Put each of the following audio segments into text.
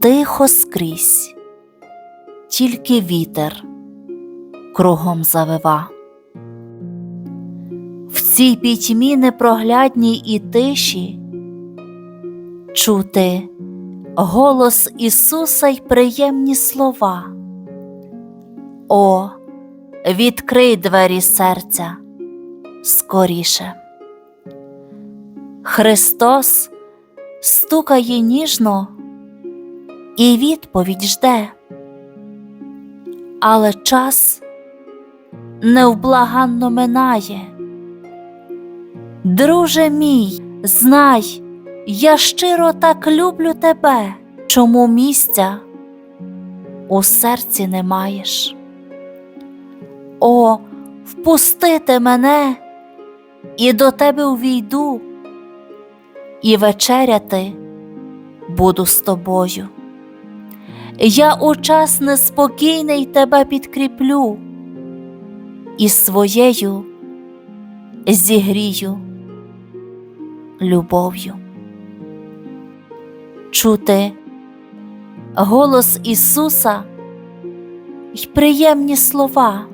тихо скрізь, тільки вітер кругом завива. В цій пітьмі непроглядній і тиші чути голос Ісуса й приємні слова. О, відкрий двері серця скоріше. Христос стукає ніжно і відповідь жде, але час невблаганно минає. Друже мій, знай, я щиро так люблю тебе, чому місця у серці не маєш. О, впустити мене, і до тебе увійду, і вечеряти буду з тобою. Я у час неспокійний тебе підкріплю і своєю зігрію любов'ю. Чути голос Ісуса й приємні слова.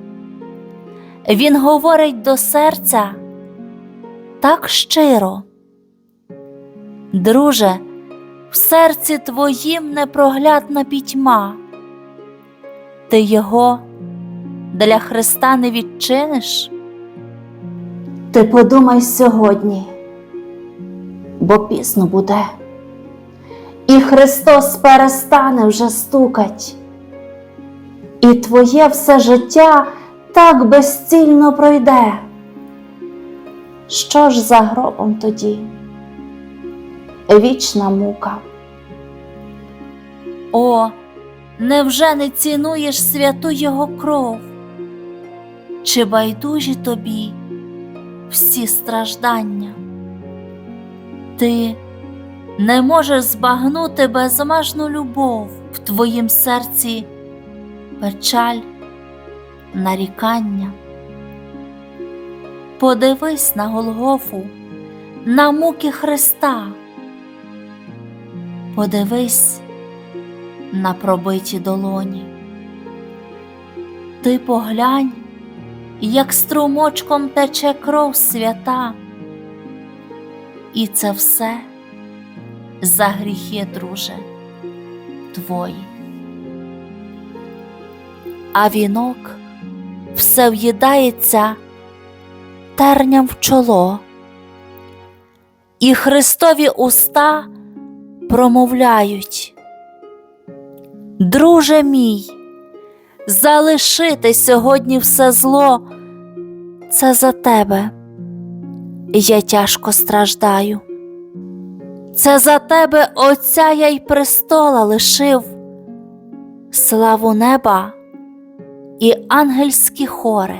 Він говорить до серця так щиро. Друже, в серці твоїм непроглядна пітьма. Ти його для Христа не відчиниш? Ти подумай сьогодні, бо пізно буде, і Христос перестане вже стукать, і твоє все життя так безцільно пройде. Що ж за гробом тоді? Вічна мука. О, невже не цінуєш святу Його кров? Чи байдужі тобі всі страждання? Ти не можеш збагнути безмежну любов в твоїм серці печаль, нарікання. Подивись на Голгофу, на муки Христа. Подивись на пробиті долоні. Ти поглянь, як струмочком тече кров свята, і це все за гріхи, друже, твої. А вінок все в'їдається терням в чоло, і Христові уста промовляють. Друже мій, залишити сьогодні все зло, це за тебе. Я тяжко страждаю. Це за тебе Отця я й престола лишив, славу неба і ангельські хори.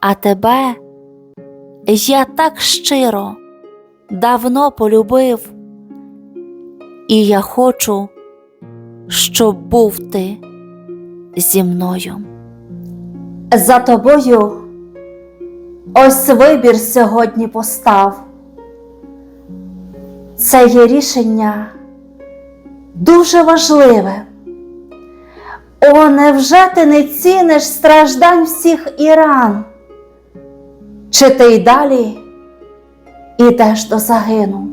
А тебе я так щиро, давно полюбив, і я хочу, щоб був ти зі мною. За тобою ось вибір сьогодні постав. Це є рішення дуже важливе. О, невже ти не ціниш страждань всіх і ран? Чи ти й далі ідеш до загину?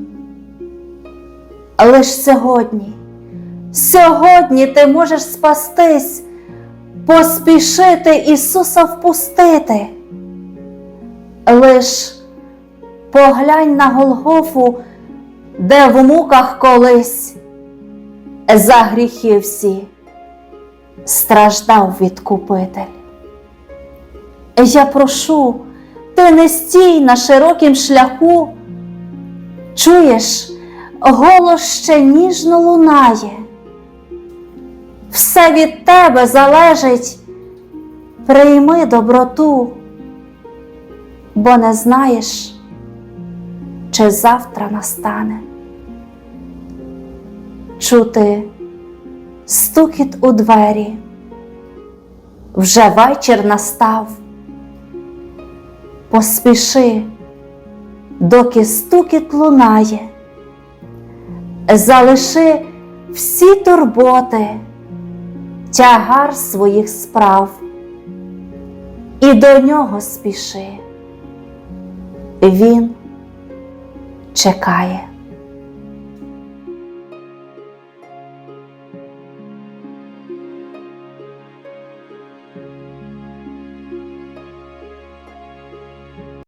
Лиш сьогодні, сьогодні ти можеш спастись, поспішити Ісуса впустити. Лиш поглянь на Голгофу, де в муках колись за гріхи всі страждав відкупитель. Я прошу, ти не стій на широкім шляху, чуєш, голос ще ніжно лунає. Все від тебе залежить, прийми доброту, бо не знаєш, чи завтра настане. Чути стукіт у двері, вже вечір настав. Поспіши, доки стукіт лунає, залиши всі турботи, тягар своїх справ, і до нього спіши. Він чекає.